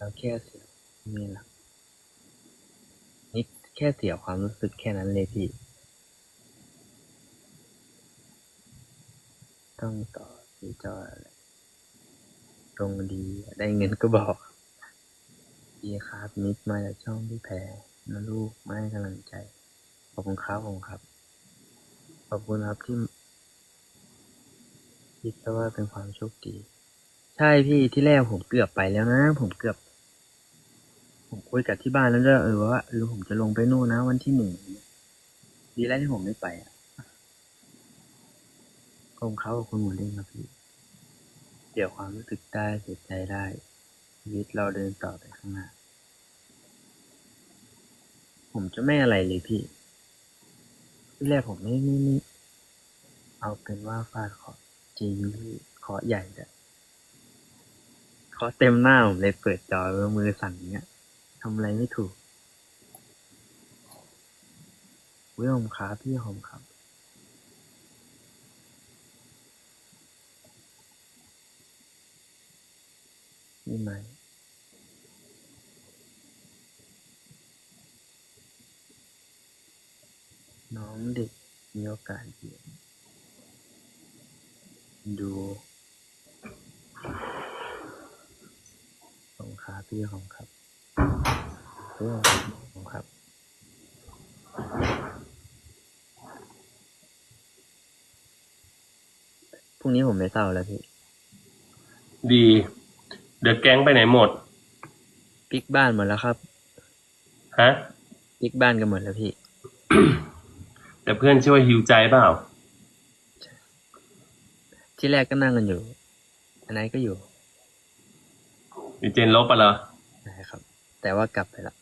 แล้วแค่เสียนี่แหละนี่แค่เสียความรู้สึกแค่นั้นเลยพี่ ต้องต่อสีจออะไรตรงดีได้เงินก็บอกดีครับมิกมาจากช่องพี่แพรนะลูกมาให้กำลังใจ ขอบคุณครับผมครับ ขอบคุณครับที่คิดซะว่าเป็นความโชคดี ใช่พี่ที่แรกผมเกือบไปแล้วนะ ผมเกือบ ผมคุยกับที่บ้านแล้วด้วยเออว่าเออผมจะลงไปนู่นนะ วันที่หนึ่งดีแล้วที่ผมไม่ไปอะขอบคุณเขาขอบคุณหมดเลยครับพี่เดี๋ยวความรู้สึกได้เสียใจได้ชีวิตเราเดินต่อไปข้างหน้า ผมจะไม่อะไรเลยพี่ที่แรกผมไม่ไม่ไม่เอาเป็นว่าฟาดเคอจริงพี่เคอใหญ่แต่เคอเต็มหน้าผมเลยเปิดจอมือสั่นเงี้ย ทำอะไรไม่ถูกวิผมครับพี่ผมครับ นี่ไหมน้องเด็กมีโอกาสเรียนดูของคาพี่ของครับ ครับ พรุ่งนี้ผมไม่เศร้าแล้วพี่ ดี เดี๋ยวแก๊งไปไหนหมด ปิกบ้านหมดแล้วครับ ฮะ ปิกบ้านกันหมดแล้วพี่ แต่เพื่อนช่วยฮิวใจเปล่า ที่แรกก็นั่งกันอยู่ อันไหนก็อยู่ดิเจนลบปะเหรอนะครับ แต่ว่ากลับไปละ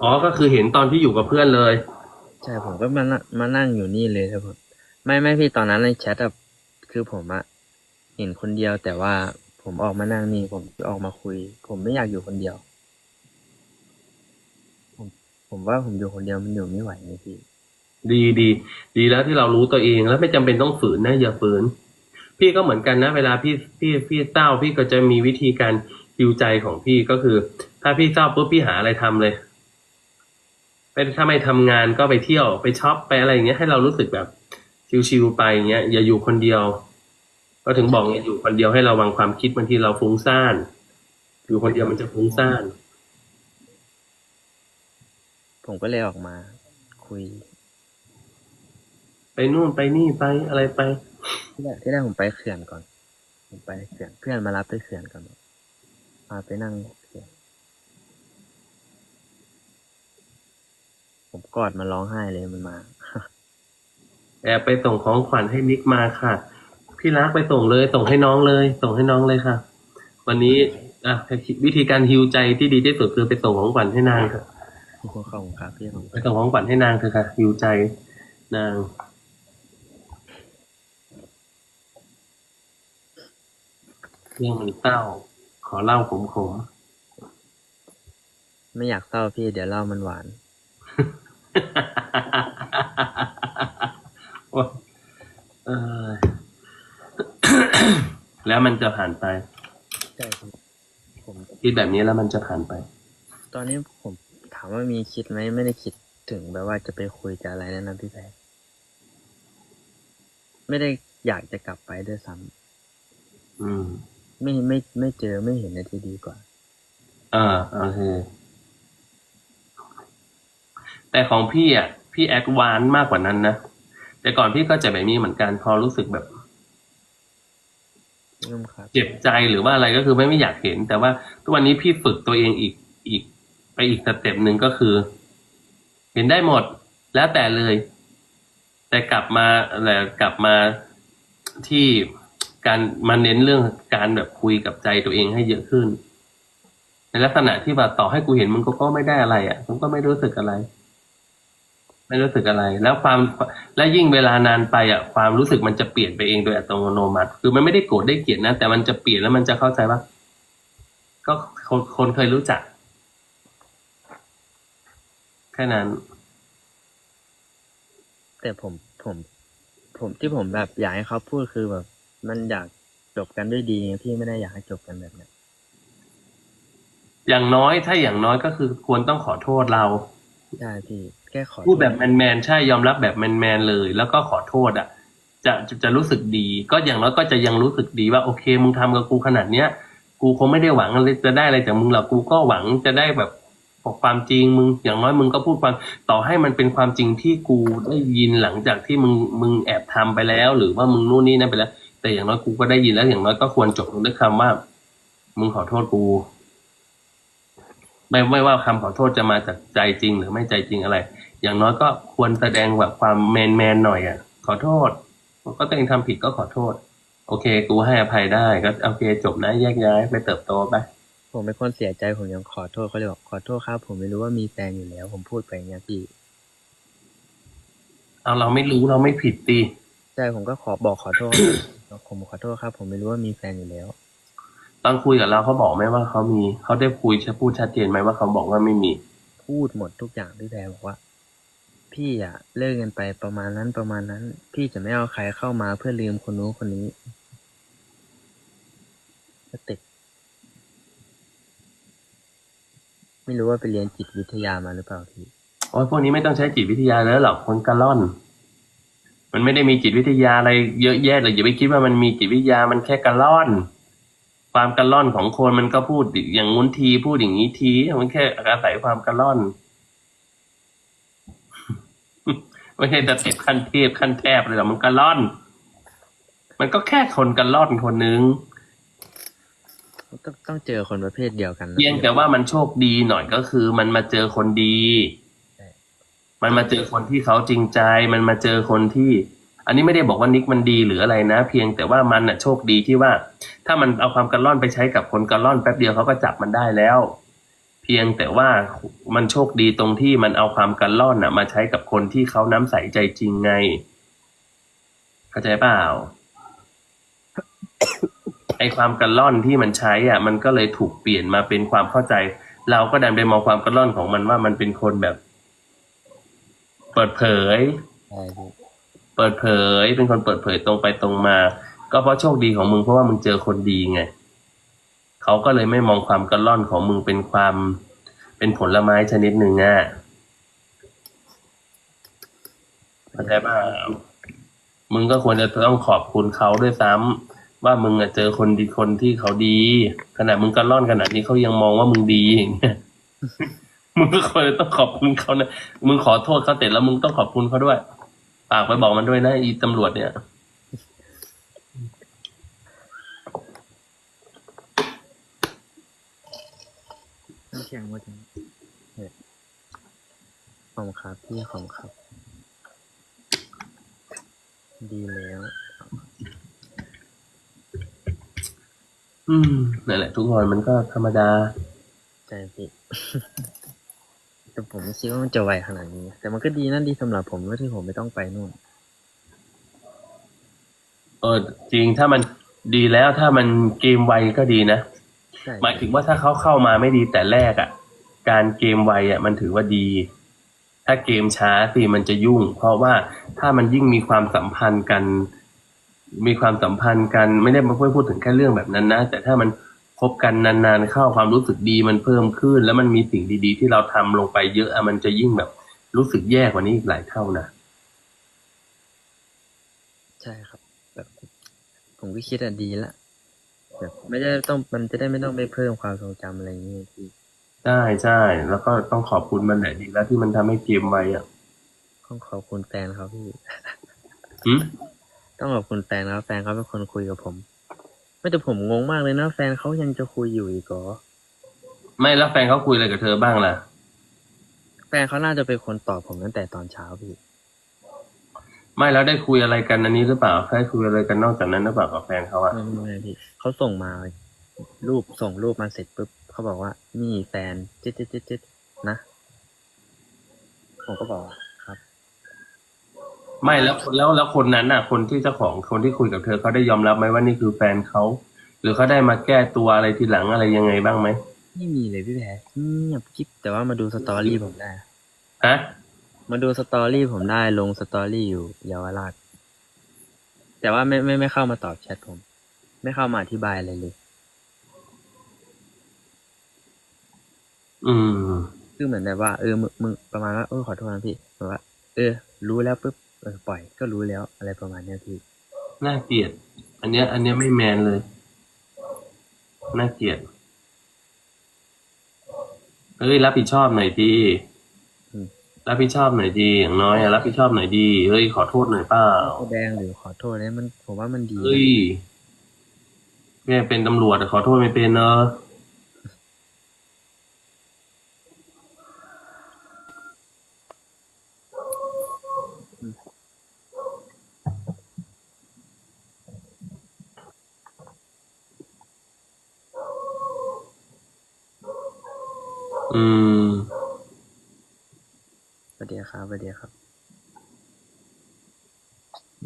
อ๋อก็คือเห็นตอนที่อยู่กับเพื่อนเลย ใช่ผมก็มานั่งมานั่งอยู่นี่เลยครับผมไม่ไม่พี่ตอนนั้นในแชทอะคือผมอะเห็นคนเดียวแต่ว่าผมออกมานั่งนี่ผมออกมาคุย ผมไม่อยากอยู่คนเดียว ผมผมว่าผมอยู่คนเดียวมันอยู่ไม่ไหวไงพี่ ดีดีดีแล้วที่เรารู้ตัวเองแล้วไม่จำเป็นต้องฝืนนะอย่าฝืน พี่ก็เหมือนกันนะ เวลาพี่พี่พี่เศร้าพี่ก็จะมีวิธีการ ฮิวใจของพี่ก็คือ ถ้าพี่เศร้าปุ๊บพี่หาอะไรทำเลยไปถ้าไม่ทำงานก็ไปเที่ยวไปช็อปไปอะไรอย่างเงี้ยให้เรารู้สึกแบบชิวๆไปอย่างเงี้ยอย่าอยู่คนเดียว ก็ถึงบอกไงอยู่คนเดียวให้ระวังความคิดบางทีเราฟุ้งซ่านอยู่คนเดียวมันจะฟุ้งซ่าน ผมก็เลยออกมา คุย ไปนู่นไปนี่ไปอะไรไปที่แรกที่แรกผมไปเขื่อนก่อน ผมไปเขื่อนเพื่อนมารับไปเขื่อนก่อนพาไปนั่งเขื่อนผมกอดมันร้องไห้เลยมันมาแอบไปส่งของขวัญให้มิกมาค่ะ พี่รักไปส่งเลย ส่งให้น้องเลย ส่งให้น้องเลยค่ะ วันนี้อะวิธีการฮิวใจที่ดีที่สุดคือไปส่งของขวัญให้นางค่ะขอบคุณครับพี่ผมไปส่งของขวัญให้นางเถอะค่ะฮิวใจนางเรื่องมันเศร้าข อเล่าขมขมไม่อยากเศร้าพี่เดี๋ยวเล่ามันหวานๆโอ๊ยเออแล้วมันจะผ่านไปใช่ครับผมคิดแบบนี้แล้วมันจะผ่านไป ตอนนี้ผมถามว่ามีคิดไหมไม่ได้คิดถึงแบบว่าจะไปคุยจะอะไรแนะนำพี่แพรไม่ได้อยากจะกลับไปด้วยซ้ำอืม ไม่ไม่ไม่เจอไม่เห็นนาทีดีกว่า อ่าโอเคแต่ของพี่อะ พี่แอดวานซ์มากกว่านั้นนะแต่ก่อนพี่ก็จะแบบนี้เหมือนกันพอรู้สึกแบบนุ่มครับเจ็บใจหรือว่าอะไรก็คือไม่ไม่อยากเห็น แต่ว่าทุกวันนี้พี่ฝึกตัวเองอีกอีก ไปอีกสเต็ปหนึ่งก็คือ เห็นได้หมดแล้วแต่เลย แต่กลับมาอะไรกลับมาที่ การมาเน้นเรื่องการแบบคุยกับใจตัวเองให้เยอะขึ้น ในลักษณะที่แบบต่อให้กูเห็นมึงก็ก็ไม่ได้อะไรอะมึงก็ไม่รู้สึกอะไร ไม่รู้สึกอะไร แล้วความและยิ่งเวลานานไปอะ ความรู้สึกมันจะเปลี่ยนไปเองโดยอัตโนมัติ คือมันไม่ได้โกรธได้เกลียดนะแต่มันจะเปลี่ยนแล้วมันจะเข้าใจว่า ก็คนคนเคยรู้จักแค่นั้น แต่ผมผม ผมที่ผมแบบอยากให้เขาพูดคือแบบ มันอยากจบกันด้วยดีไงพี่ไม่ได้อยากให้จบกันแบบนั้นอย่างน้อยถ้าอย่างน้อยก็คือควรต้องขอโทษเราใช่พี่แค่ขอพูดแบบแมนๆใช่ยอมรับแบบแมนๆเลย แล้วก็ขอโทษอะ จะจะจะรู้สึกดี ก็อย่างน้อยก็จะยังรู้สึกดีว่าโอเคมึงทำกับกูขนาดเนี้ยกูคงไม่ได้หวังอะไรจะได้อะไรจากมึงหรอกกูก็หวังจะได้แบบบอกความจริงมึงอย่างน้อยมึงก็พูดความต่อให้มันเป็นความจริงที่กูได้ยินหลังจากที่มึงมึงแอบทำไปแล้ว หรือว่ามึงนู่นนี่นั่นไปแล้ว แต่อย่างน้อยกูก็ได้ยินแล้ว อย่างน้อยก็ควรจบลงด้วยคำว่า มึงขอโทษกู ไม่ไม่ว่าคำขอโทษจะมาจากใจจริง หรือไม่ใจจริงอะไร อย่างน้อยก็ควรแสดงแบบความแมนแมนๆหน่อยอะ ขอโทษก็ตัวเองทำผิดก็ขอโทษ โอเค กูให้อภัยได้ก็โอเคจบนะแยกย้ายไปเติบโตไปผมเป็นคนเสียใจผมยังขอโทษเขาเลยบอกขอโทษครับ ผมไม่รู้ว่ามีแฟนอยู่แล้ว ผมพูดไปอย่างเงี้ยพี่เอาเราไม่รู้เราไม่ผิดตีใช่ผมก็ขอบอกขอโทษ ผมขอโทษครับ ผมไม่รู้ว่ามีแฟนอยู่แล้ว ตอนคุยกับเราเขาบอกไหมว่าเขามีเขาได้คุยจะพูดชัดเจนไหมว่าเขาบอกว่าไม่มี พูดหมดทุกอย่างพี่แพรบอกว่า พี่อะเลิกกันไปประมาณนั้นประมาณนั้น พี่จะไม่เอาใครเข้ามาเพื่อลืมคนนู้นคนนี้ก็ติดไม่รู้ว่าไปเรียนจิตวิทยามาหรือเปล่าพี่โอ้ยพวกนี้ไม่ต้องใช้จิตวิทยาแล้วหรอกคนกระล่อน มันไม่ได้มีจิตวิทยาอะไรเยอะแยะเลยอย่าไปคิดว่ามันมีจิตวิทยามันแค่กระล่อน ความกระล่อนของคนมันก็พูดอย่างงุ้นทีพูดอย่างนี้ทีมันแค่อาศัยความกระล่อนไม่ใช่แต่เทพขั้นเทพขั้นแทบเลยหรอกมันกระล่อน มันก็แค่คนกระล่อนคนนึงต้องต้องเจอคนประเภทเดียวกันนะเพียงแต่ว่ามันโชคดีหน่อยก็คือ มันมาเจอคนดีใช่ มันมาเจอคนที่เขาจริงใจ มันมาเจอคนที่ อันนี้ไม่ได้บอกว่านิกมันดีหรืออะไรนะ เพียงแต่ว่ามันน่ะโชคดีที่ว่า ถ้ามันเอาความกระล่อนไปใช้กับคนกระล่อนแป๊บเดียวเขาก็จับมันได้แล้ว เพียงแต่ว่ามันโชคดีตรงที่มันเอาความกระล่อนน่ะ มาใช้กับคนที่เขาน้ำใสใจจริงไง เข้าใจเปล่าไอความกระล่อนที่มันใช้อะ มันก็เลยถูกเปลี่ยนมาเป็นความเข้าใจ เราก็ดันไปมองความกระล่อนของมันว่ามันเป็นคนแบบ เปิดเผยใช่พี่เปิดเผย เป็นคนเปิดเผยตรงไปตรงมา ก็เพราะโชคดีของมึงเพราะว่ามึงเจอคนดีไงเขาก็เลยไม่มองความกระล่อนของมึงเป็นความเป็นผลไม้ชนิดหนึ่งอะเข้าใจป่ะมึงก็ควรจะต้องขอบคุณเขาด้วยซ้ำว่ามึงอะเจอคนดีคนที่เขาดี ขนาดมึงกระล่อนขนาดนี้เขายังมองว่ามึงดีอย่างเงี้ย มึงก็ควรจะต้องขอบคุณเขานะ มึงขอโทษเขาเสร็จแล้วมึงต้องขอบคุณเขาด้วยฝากไปบอกมันด้วยนะอีตำรวจเนี่ย น้ำแข็งหมดยังเฮ้ยขอบคุณครับพี่ขอบคุณครับ ดีแล้ว อืมนั่นแหละ ทุกคนมันก็ธรรมดา ใจพี่แต่ ผมไม่คิดว่ามันจะไวขนาดนี้ แต่มันก็ดีนั่นดีสำหรับผมว่าที่ผมไม่ต้องไปนู่น เออจริงถ้ามันดีแล้วถ้ามันเกมไวก็ดีนะ ใช่หมายถึงว่าถ้าเขาเข้ามาไม่ดีแต่แรกอะ่ะ การเกมไวอะ่ะ มันถือว่าดี ถ้าเกมช้าสิมันจะยุ่ง เพราะว่าถ้ามันยิ่งมีความสัมพันธ์กัน มีความสัมพันธ์กันไม่ได้มาพูดถึงแค่เรื่องแบบนั้นนะแต่ถ้ามันค บกันนานๆเข้าความรู้สึกดีมันเพิ่มขึ้น แล้วมันมีสิ่งดีๆ ที่เราทำลงไปเยอะอะมันจะยิ่งแบบรู้สึกแย่กว่านี้อีกหลายเท่านะใช่ครับ แบบ ผมก็คิดอะดีละแบบไม่ได้ต้องมันจะได้ไม่ต้องไปเพิ่มความทรงจำอะไรอย่างนี้พี่ใช่ใช่แล้วก็ต้องขอบคุณมันแหละดีแล้วที่มันทำให้เกมไวอะต้องขอบคุณแฟนเขาพี่หืมต้องขอบคุณแฟนเขาแฟนเขาเป็นคนคุยกับผม ไม่แต่ผมงงมากเลยนะแฟนเขายังจะคุยอยู่อีกเหรอไม่แล้วแฟนเขาคุยอะไรกับเธอบ้างล่ะ แฟนเขาน่าจะเป็นคนตอบผมตั้งแต่ตอนเช้าพี่ไม่แล้วได้คุยอะไรกันอันนี้หรือเปล่าได้คุยอะไรกันนอกจากนั้นหรือเปล่ากับแฟนเขาอะไม่ไม่ไม่พี่เขาส่งมา รูปส่งรูปมาเสร็จปุ๊บเขาบอกว่านี่แฟนเจ๊ดเจ๊ดเจ๊ดเจ๊ดนะผมก็บอกว่าครับ ไม่แล้วแล้วแล้วคนนั้นน่ะ คนที่เจ้าของคนที่คุยกับเธอเขาได้ยอมรับไหมว่านี่คือแฟนเขาหรือเขาได้มาแก้ตัวอะไรทีหลังอะไรยังไงบ้างไหมไม่มีเลยพี่แพรเงียบกิ๊บแต่ว่ามาดูสตอรี่ผมได้ฮะมาดูสตอรี่ผมได้ลงสตอรี่อยู่เยาวราชแต่ว่าไม่ไม่ไม่เข้ามาตอบแชทผม ไม่เข้ามาอธิบายอะไรเลย อืม คือเหมือนแบบว่าเออมึงมึงประมาณว่าเออขอโทษนะพี่แบบว่า เออ รู้แล้วปุ๊บ เออปล่อยก็รู้แล้วอะไรประมาณเนี้ยพี่น่าเกลียด อันเนี้ย อันเนี้ยไม่แมนเลยน่าเกลียดเอ้ยรับผิดชอบหน่อยดีอืมรับผิดชอบหน่อยดีอย่างน้อยอะรับผิดชอบหน่อยดีเฮ้ยขอโทษหน่อยเปล่าแสดงหรือขอโทษเนี่ยมันผมว่ามันดีนะเฮ้ยแม่เป็นตำรวจอะขอโทษไม่เป็นเนอะ อืมสวัสดีครับสวัสดีครับ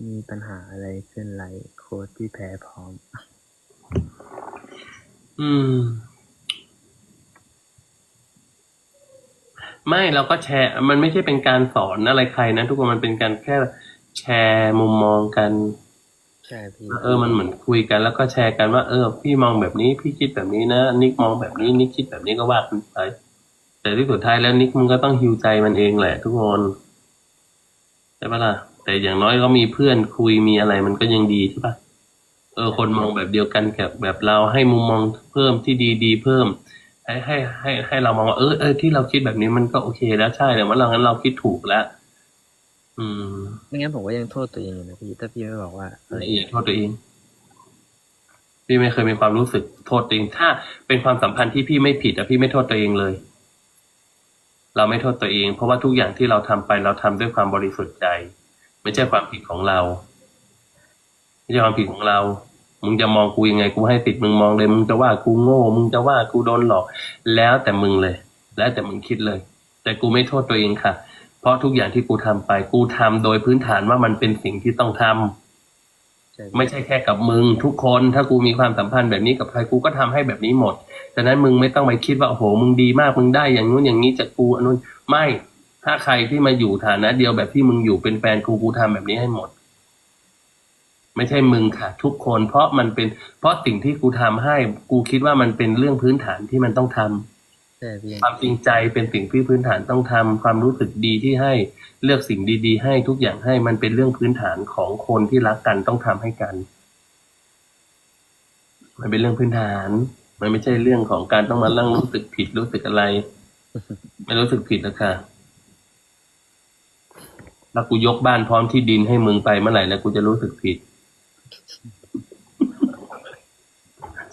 มีปัญหาอะไรขึ้นไลฟ์โค้ดที่แพ้พร้อม อืม ไม่เราก็แชร์ มันไม่ใช่เป็นการสอนอะไรใครนะทุกคนมันเป็นการแค่แชร์มุมมองกันใช่พี่เออมันเหมือนคุยกันแล้วก็แชร์กันว่า เออ พี่มองแบบนี้พี่คิดแบบนี้นะนิกมองแบบนี้นิกคิดแบบนี้ก็ว่ากันไป แต่ที่สุดท้ายแล้วนิกมันก็ต้องฮิวใจมันเองแหละ ทุกคนใช่ปะล่ะ แต่อย่างน้อยก็มีเพื่อนคุยมีอะไรมันก็ยังดีใช่ปะเออ คนมองแบบเดียวกันกับแบบเราให้มุมมองเพิ่มที่ดีดีๆเพิ่ม ให้ให้ให้ให้เรามองว่าเออเออที่เราคิดแบบนี้มันก็โอเคแล้วใช่แต่ว่าเรางั้นเราคิดถูกแล้วอืมไม่งั้นผมก็ยังโทษตัวเองอยู่นะพี่ถ้าพี่ไม่บอกว่าอะไรละเอียดโทษตัวเองพี่ไม่เคยมีความรู้สึกโทษตัวเอง ถ้าเป็นความสัมพันธ์ที่พี่ไม่ผิดอะพี่ไม่โทษตัวเองเลย เราไม่โทษตัวเอง เพราะว่าทุกอย่างที่เราทำไปเราทำด้วยความบริสุทธิ์ใจ ไม่ใช่ความผิดของเรา ไม่ใช่ความผิดของเรา มึงจะมองกูยังไงกูให้ติดมึงมองเลย มึงจะว่ากูโง่ มึงจะว่ากูโดนหลอก แล้วแต่มึงเลย แล้วแต่มึงคิดเลย แต่กูไม่โทษตัวเองค่ะ เพราะทุกอย่างที่กูทำไป กูทำโดยพื้นฐานว่ามันเป็นสิ่งที่ต้องทำใช่ ไม่ใช่แค่กับมึงทุกคนถ้ากูมีความสัมพันธ์แบบนี้กับใครกูก็ทำให้แบบนี้หมดฉะนั้นมึงไม่ต้องไปคิดว่าโอ้โหมึงดีมากมึงได้อย่างนู้นอย่างนี้จากกูอันนู้นไม่ถ้าใครที่มาอยู่ฐานะเดียวแบบที่มึงอยู่เป็นแฟนกูกูทำแบบนี้ให้หมด ไม่ใช่มึงค่ะ ทุกคนเพราะมันเป็น เพราะสิ่งที่กูทำให้ กูคิดว่ามันเป็นเรื่องพื้นฐานที่มันต้องทำใช่พี่ ความจริงใจเป็นสิ่งที่พื้นฐานต้องทำ ความรู้สึกดีที่ให้ เลือกสิ่งดีๆ ให้ทุกอย่างให้ มันเป็นเรื่องพื้นฐานของคนที่รักกันต้องทำให้กัน มันเป็นเรื่องพื้นฐาน มันไม่ใช่เรื่องของการต้องมาลั่งรู้สึกผิดรู้สึกอะไร ไม่รู้สึกผิดนะค่ะแล้วกูยกบ้านพร้อมที่ดินให้มึงไปเมื่อไหร่แล้วกูจะรู้สึกผิด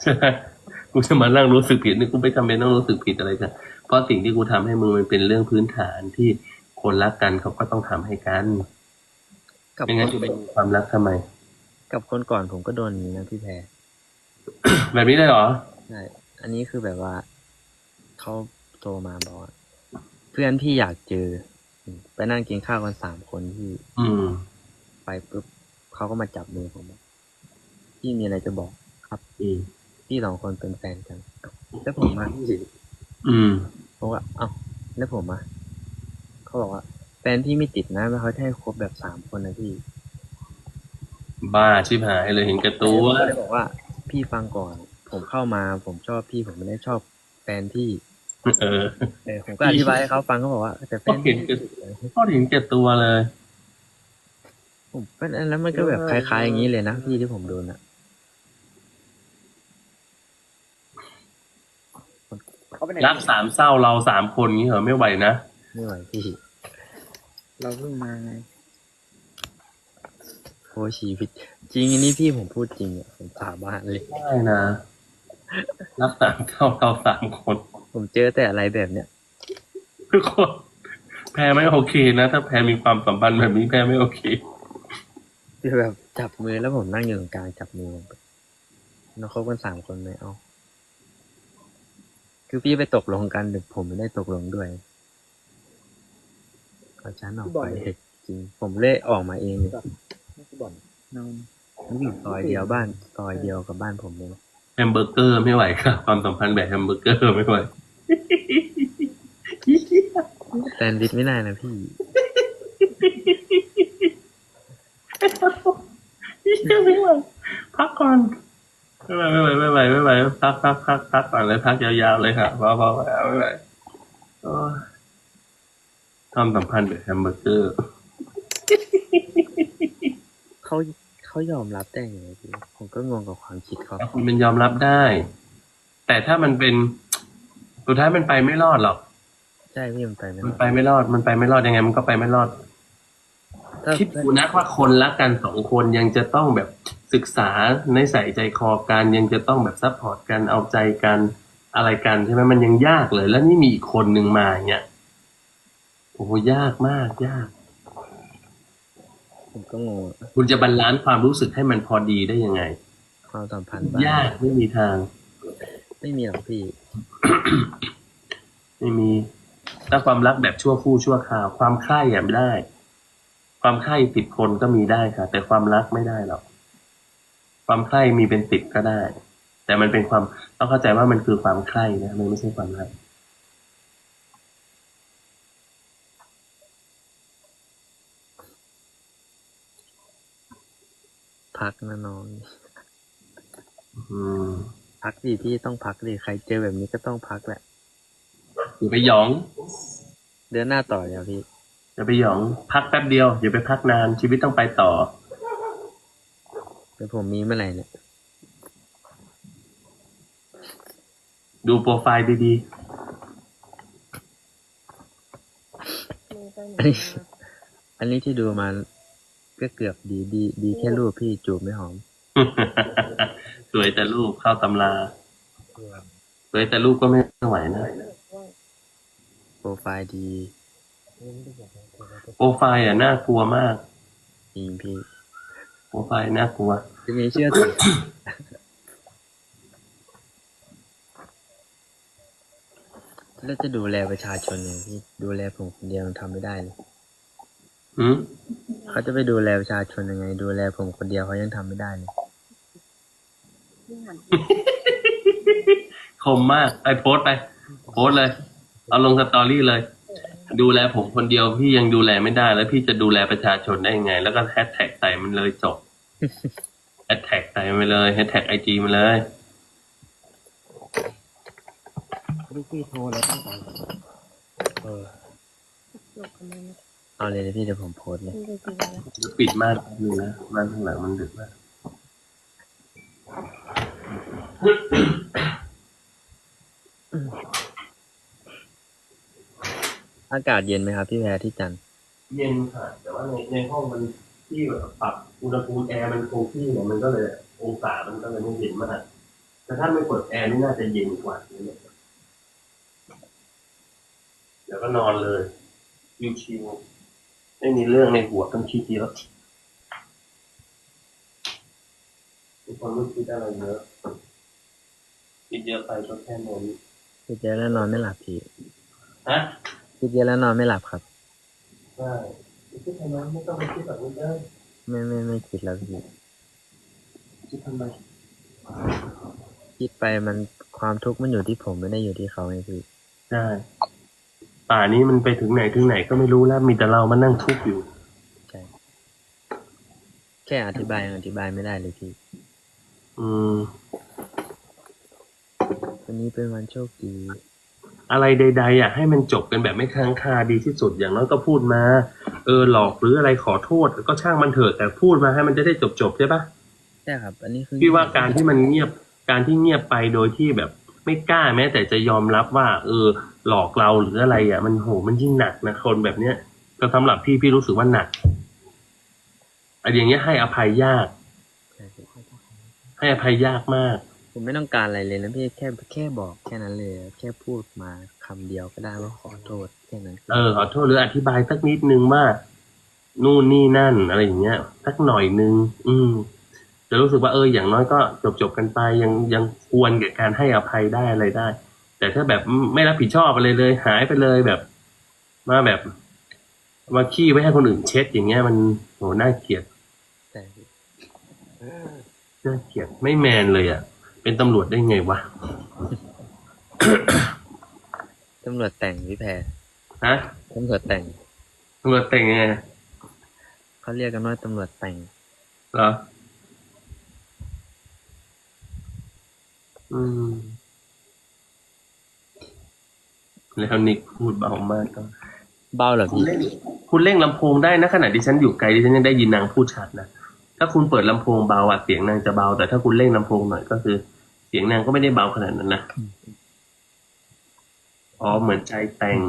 ใช่ กูจะมานั่งรู้สึกผิดนี่กูไม่จำเป็นต้องรู้สึกผิดอะไรกันเพราะสิ่งที่กูทำให้มึงมันเป็นเรื่องพื้นฐานที่คนรักกันเขาก็ต้องทำให้กันกับไม่คงั้นนจะไปมีความรักทำไม กับคนก่อนผมก็โดนอย่างนี้นะพี่แพรแบบนี้ได้เหรอใช่อันนี้คือแบบว่าเขาโทรมาบอกว่าเพื่อนพี่อยากเจออืมไปนั่งกินข้าวกันสามคนที่ อืม ไปปุ๊บเขาก็มาจับมือผมบอกพี่มีอะไรจะบอกครับอืม พี่สองคนเป็นแฟนกันแล้วผมมาอืมผมว่าเอ้าแล้วผมอะเขาบอกว่า แฟนพี่ไม่ติดนะไม่เขาจะให้คบแบบสามคนนะพี่ บ้าชิบหายเลยเห็นแก่ตัวผมก็เลยบอกว่า พี่ฟังก่อน ผมเข้ามา ผมชอบพี่ผมไม่ได้ชอบแฟนพี่เออเออผมก็อธิบายให้เขาฟังเขาบอกว่า แต่แฟนก็เห็นพี่แก่พ่อเห็นแก่ตัวเลยผมเป็นแล้วมันก็แบบคล้ายๆอย่างนี้เลยนะพี่ที่ผมโดนอะ เขา ไปไหนรักสามเศร้าเราสามคนงี้เหรอไม่ไหวนะไม่ไหวพี่เราเพิ่งมาไงโอ้ชีวิต จริงอันนี้พี่ผมพูดจริงอะผมสาบานเลยได้นะรักสามเศร้าเราสามคน ผมเจอแต่อะไรแบบเนี้ยทุกคนแพรไม่โอเคนะถ้าแพรมีความสัมพันธ์แบบนี้แพรไม่โอเคคือแบบจับมือแล้วผมนั่งอยู่ตรงกลางจับมือผมเราคบกันสามคนไหมเอา คือพี่ไปตกลงกันแต่ผมไม่ได้ตกลงด้วยก็ฉันออกไปจริง ผมเล่ออกมาเองเลยไม่ใช่บ่อนนอนมันอยู่ซอยเดียวบ้านซอยเดียวกับบ้านผมเลยแฮมเบอร์เกอร์ไม่ไหวค่ะความสัมพันธ์แบบแฮมเบอร์เกอร์ไม่ไหวแซนด์วิชไม่ได้นะพี่ไม่ไหวพักก่อน ไม่ไหวไม่ไหวไม่ไหวไม่ไหวพักพักพักพักก่อนเลยพักยาวๆเลยค่ะพอพอไม่ไหวโอ้ยความสัมพันธ์แบบแฮมเบอร์เกอร์เขาเขายอมรับได้ไงพี่ผมก็งงกับความคิดเขาคุณเป็นยอมรับได้ แต่ถ้ามันเป็นสุดท้ายมันไปไม่รอดหรอกใช่พี่มันไปไม่มันไปไม่รอดมันไปไม่รอดยังไง มันก็ไปไม่รอดคิดดูนะว่าคนรักกันสองคนยังจะต้องแบบ ศึกษาในใส่ใจคอกันยังจะต้องแบบซัพพอร์ตกันเอาใจกันอะไรกันใช่ไหมมันยังยากเลย แล้วนี่มีอีกคนหนึ่งมาอย่างเงี้ยโอ้โหยากมากยากผมก็งงคุณจะบรรลานซ์ความรู้สึกให้มันพอดีได้ยังไง ความสัมพันธ์บ้านยากไม่มีทาง ไม่มีหรอกพี่ ไม่มี ถ้าความรักแบบชั่วคู่ชั่วคราว ความใคร่อะไม่ได้ ความใคร่สิบคนก็มีได้ค่ะ แต่ความรักไม่ได้หรอก ความใคร่มีเป็นสิบก็ได้ แต่มันเป็นความต้องเข้าใจว่ามันคือความใคร่นะมันไม่ใช่ความรักพักนะน้องอืมพักดิพี่ต้องพักดิใครเจอแบบนี้ก็ต้องพักแหละอย่าไปหยอง เดินหน้าต่ออย่าพี่อย่าไปหยอง พักแป๊บเดียวอย่าไปพักนานชีวิตต้องไปต่อ เดี๋ยวผมมีเมื่อไหร่เนี่ย ดูโปรไฟล์ดีอันนี้ อันนี้ที่ดูมาก็เกือบดีดี ดีแค่รูปพี่จูบไม่หอม ๆ สวยแต่รูปเข้าตำรา สวยแต่รูปก็ไม่ไหวนะ โปรไฟล์ดีโปรไฟล์อะน่ากลัวมาก จริงพี่ โปรไฟล์น่ากลัว จะมีเชื่อถือแล้วจะดูแลประชาชนเนี่ยพี่ดูแลผมคนเดียวมันทำไม่ได้เลยอืมเขาจะไปดูแลประชาชนยังไง ดูแลผมคนเดียวเขายังทำไม่ได้เลยคมมาก ไปโพสต์ไป โพสต์เลย เอาลงสตอรี่เลย ดูแลผมคนเดียวพี่ยังดูแลไม่ได้ แล้วพี่จะดูแลประชาชนได้ยังไง แล้วก็แฮชแท็กใส่มันเลยจบแฮชแท็กใส่มันไปเลยแฮชแท็กไอจีมันเลยพี่โทรแล้วต้องไปเออเอาเลยนะพี่เดี๋ยวผมโพสต์เลยปิดม่านนึงนะม่านข้างหลังมันดึกมาก อากาศเย็นไหมครับพี่แพรที่จันทร์เย็นค่ะแต่ว่าในในห้องมันที่แบบปรับอุณหภูมิแอร์มันคงที่เนี่ยมันก็เลยองศามันก็เลยไม่เย็นมากแต่ถ้าไม่เปิดแอร์นี่น่าจะเย็นกว่านี้เนี่ยเดี๋ยวก็นอนเลยชิวๆไม่มีเรื่องในหัวต้องคิดเยอะทุกคนไม่คิดอะไรเยอะคิดเยอะไปก็แค่นอนคิดเยอะแล้วนอนไม่หลับพี่ฮะ คิดเยอะแล้วนอนไม่หลับครับใช่คิดทำไมไม่ต้องไปคิดแบบนี้ได้ไม่ไม่ไม่คิดแล้วพี่คิดทำไมคิดไปมันความทุกข์มันอยู่ที่ผมไม่ได้อยู่ที่เขาไงพี่ใช่ป่านี้มันไปถึงไหนถึงไหนก็ไม่รู้แล้วมีแต่เรามานั่งทุกข์อยู่ใช่แค่อธิบายยังอธิบายไม่ได้เลยพี่ อืมวันนี้เป็นวันโชคดี อะไรใดๆอะให้มันจบกันแบบไม่ค้างคาดีที่สุดอย่างน้อยก็พูดมา เออหลอกหรืออะไรขอโทษก็ช่างมันเถอะแต่พูดมาให้มันจะได้จบๆใช่ปะใช่ครับ อันนี้คือพี่ว่าการที่มันเงียบการที่เงียบไปโดยที่แบบไม่กล้าแม้ แต่จะยอมรับว่า เออ หลอกเราหรืออะไรอะ มันโหมันยิ่งหนักนะคนแบบเนี้ยก็สำหรับพี่พี่รู้สึกว่าหนักอันอย่างเงี้ยให้อภัยยากใช่พี่ให้อภัยยากมาก ผมไม่ต้องการอะไรเลยนะพี่แค่แค่บอกแค่นั้นเลย แค่พูดมาคำเดียวก็ได้ว่าขอโทษแค่นั้นเออขอโทษหรืออธิบายสักนิดนึงว่านู่นนี่นั่นอะไรอย่างเงี้ยสักหน่อยนึง อืมจะรู้สึกว่าเอออย่างน้อยก็จบจบๆกันไปยังยังควรแก่การให้อภัยได้อะไรได้ แต่ถ้าแบบไม่รับผิดชอบอะไรเลย หายไปเลยแบบ มาแบบมาขี้ไว้ให้คนอื่นเช็ดอย่างเงี้ย มันโหน่าเกลียดใช่พี่น่าเกลียดไม่แมนเลยอะ เป็นตำรวจได้ไงวะ ตำรวจแต่งพี่แพรฮะ ตำรวจแต่ง ตำรวจแต่งไงเขาเรียกกันว่าตำรวจแต่ง เหรอ อืม แล้วนิกพูดเบามากก็เบาเหรอคุณพี่เล่นคุณเล่งลำโพงได้นะขณะที่ฉันอยู่ไกลดิฉันยังได้ยินนางพูดชัดนะ ถ้าคุณเปิดลำโพงเบาอะเสียงนางจะเบา แต่ถ้าคุณเล่งลำโพงหน่อยก็คือเสียงนางก็ไม่ได้เบาขนาดนั้นนะอ๋อเหมือนใจแต่ง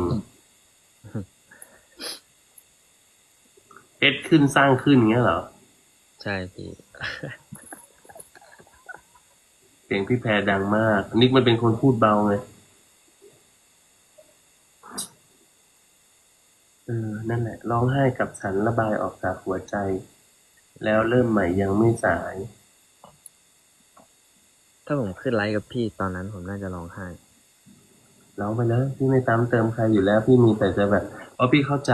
เอ็ดขึ้นสร้างขึ้นอย่างเงี้ยเหรอ ใช่พี่ เสียงพี่แพรดังมากนิกมันเป็นคนพูดเบาไงเออ นั่นแหละ ร้องไห้กับฉันระบายออกจากหัวใจ แล้วเริ่มใหม่ยังไม่สาย ถ้าผมขึ้นไลฟ์กับพี่ตอนนั้นผมน่าจะร้องไห้ร้องไปเลยพี่ไม่ตามเติมใครอยู่แล้ว พี่มีแต่จะแบบเพราะพี่เข้าใจ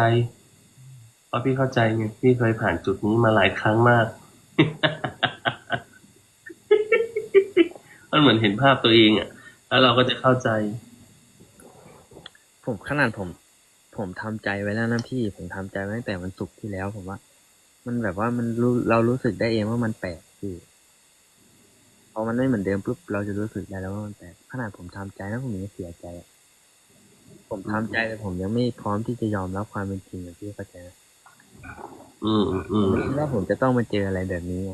เพราะพี่เข้าใจไงพี่เคยผ่านจุดนี้มาหลายครั้งมากมันเหมือนเห็นภาพตัวเองอะ แล้วเราก็จะเข้าใจ ผมขนาดผม ผมทำใจไว้แล้วนะพี่ผมทำใจไว้ตั้งแต่วันศุกร์ที่แล้ว ผมว่า มันแบบว่ามันรู้เรารู้สึกได้เองว่ามันแปลกพี่ พอมันไม่เหมือนเดิมปุ๊บเราจะรู้สึกได้แล้วว่ามันแปลกขนาดผมทำใจนะผมยังเสียใจอะผมทำใจแต่ผมยังไม่พร้อมที่จะยอมรับความเป็นจริงอะพี่เข้าใจไหมอืมอืมอืมไม่คิดว่าผมจะต้องมาเจออะไรแบบนี้ไง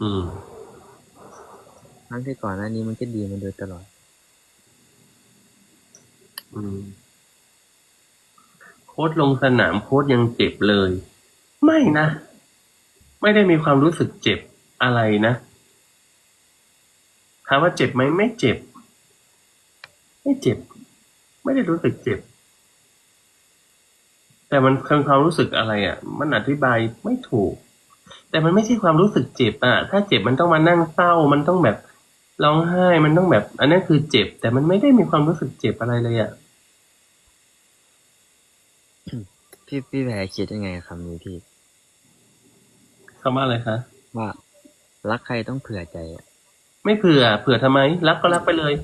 อืมทั้งที่ก่อนหน้านี้มันก็ดีมาโดยตลอด อืมโค้ดลงสนามโค้ดยังเจ็บเลย ไม่นะ ไม่ได้มีความรู้สึกเจ็บอะไรนะ ถามว่าเจ็บไหมไม่เจ็บ ไม่เจ็บ ไม่ได้รู้สึกเจ็บ แต่มันคือความรู้สึกอะไรอะ่ะ มันอธิบายไม่ถูก แต่มันไม่ใช่ความรู้สึกเจ็บอะ ถ้าเจ็บมันต้องมานั่งเศร้า มันต้องแบบร้องไห้ มันต้องแบบ อันนั้นคือเจ็บ แต่มันไม่ได้มีความรู้สึกเจ็บอะไรเลยอะพี่พี่แพรคิดยังไงกับคำนี้พี่คำว่าอะไรคะว่ารักใครต้องเผื่อใจอะ ไม่เผื่อ เผื่อทำไม รักก็รักไปเลย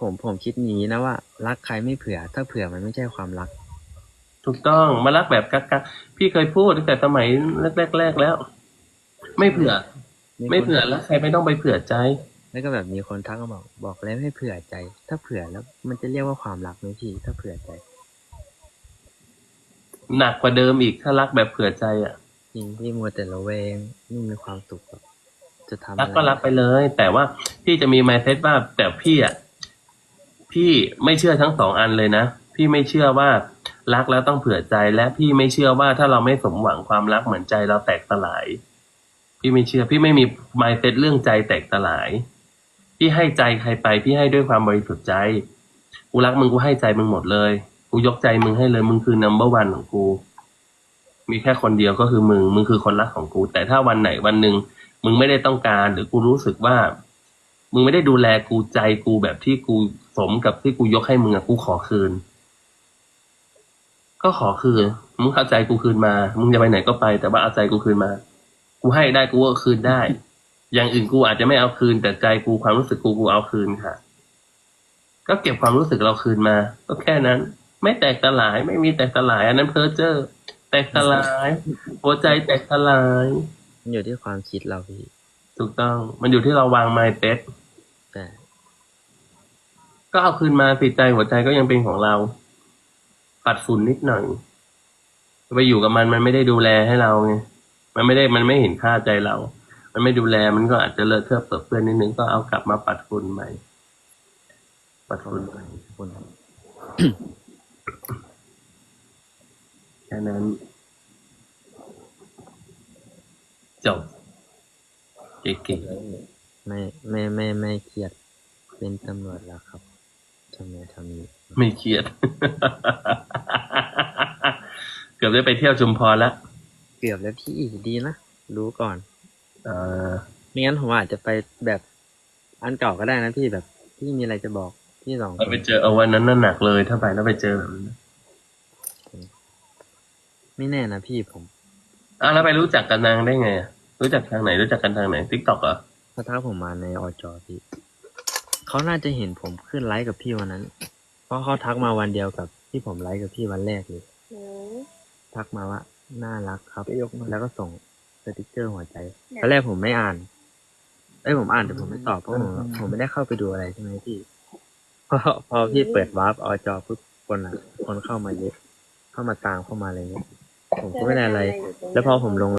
ผมผมคิดอย่างนี้นะว่า รักใครไม่เผื่อ ถ้าเผื่อมันไม่ใช่ความรัก ถูกต้องมารักแบบกักกักพี่เคยพูดตั้งแต่สมัยแรกๆแล้ว ไม่เผื่อ ไม่เผื่อแล้วใครไม่ต้องไปเผื่อใจ แล้วก็แบบมีคนทักมาบอกบอกแล้วให้เผื่อใจ ถ้าเผื่อแล้ว มันจะเรียกว่าความรักไหมพี่ ถ้าเผื่อใจ หนักกว่าเดิมอีกถ้ารักแบบเผื่อใจอะจริงพี่มัวแต่ระแวงไม่มีความสุขหรอก จะทำรักก็รักไปเลย แต่ว่าพี่จะมีไมเซ็ตว่าแต่พี่อะพี่ไม่เชื่อทั้งสองอันเลยนะพี่ไม่เชื่อว่ารักแล้วต้องเผื่อใจและพี่ไม่เชื่อว่าถ้าเราไม่สมหวังความรักเหมือนใจเราแตกสลาย พี่ไม่เชื่อ พี่ไม่มีไมเซ็ตเรื่องใจแตกสลาย พี่ให้ใจใครไปพี่ให้ด้วยความบริสุทธิ์ใจกูรักมึงกูให้ใจมึงหมดเลยกูยกใจมึงให้เลยมึงคือ number one ของกูมีแค่คนเดียวก็คือมึงมึงคือคนรักของกู แต่ถ้าวันไหนวันหนึ่ง มึงไม่ได้ต้องการ หรือกูรู้สึกว่า มึงไม่ได้ดูแลกูใจกูแบบที่กูสมกับที่กูยกให้มึงอะกูขอคืน ก็ขอคืนมึงเอาใจกูคืนมา มึงจะไปไหนก็ไป แต่ว่าเอาใจกูคืนมา กูให้ได้กูก็คืนได้ อย่างอื่นกูอาจจะไม่เอาคืน แต่ใจกูความรู้สึกกูกูเอาคืนค่ะ ก็เก็บความรู้สึกเราคืนมา ก็แค่นั้น ไม่แตกสลาย ไม่มีแตกสลาย อันนั้นเพ้อเจ้อแตกสลาย หัวใจแตกสลาย มันอยู่ที่ความคิดเราพี่ ถูกต้อง มันอยู่ที่เราวางไมเซ็ตแต่ก็เอาคืนมาติดใจหัวใจก็ยังเป็นของเรา ปัดฝุ่นนิดหน่อยไปอยู่กับมันมันไม่ได้ดูแลให้เราไงมันไม่ได้มันไม่เห็นค่าใจเรา มันไม่ดูแลมันก็อาจจะเลอะเทอะเปิดเปื้อนนิดนึงก็เอากลับมาปัดฝุ่นใหม่ ปัดฝุ่นใหม่คุณแค่นั้น จบเก๋ไม่ไม่ไม่ไม่เครียดเป็นตำรวจแล้วครับทำไมทำนี้ๆไม่เครียด เกือบได้ไปเที่ยวชุมพรแล้วเกือบแล้วพี่ดีนะรู้ก่อนเอ่าไม่งั้นผมอาจจะไปแบบอันเก่าก็ได้นะพี่แบบพี่มีอะไรจะบอกพี่สองคเรานไปเจอเอาวันนั้นน่ะหนักเลยถ้าไปแล้วไปเจอแบบนั้นไม่แน่นะพี่ผม อ้าวแล้วไปรู้จักกันนางได้ไงรู้จักทางไหนรู้จักกันทางไหนทิกตอกเหรอเขาทักผมมาในอจอพี่เขาน่าจะเห็นผมขึ้นไลฟ์กับพี่วันนั้น เพราะเขาทักมาวันเดียวกับที่ผมไลฟ์กับพี่วันแรกเลย อืทักมาว่าน่ารักครับยกแล้วก็ส่งสติกเกอร์หัวใจตอนแรกผมไม่อ่านไอ้ผมอ่านแต่ผมไม่ตอบเพราะผมผมไม่ได้เข้าไปดูอะไรใช่ไหมพี่พอพอพี่เปิดวาร์ปอจอปุ๊บคนอะ คนเข้ามาเยอะเข้ามาตามเข้ามาอะไรเงี้ย ผมก็ไม่ได้อะไร แล้วพอผมลง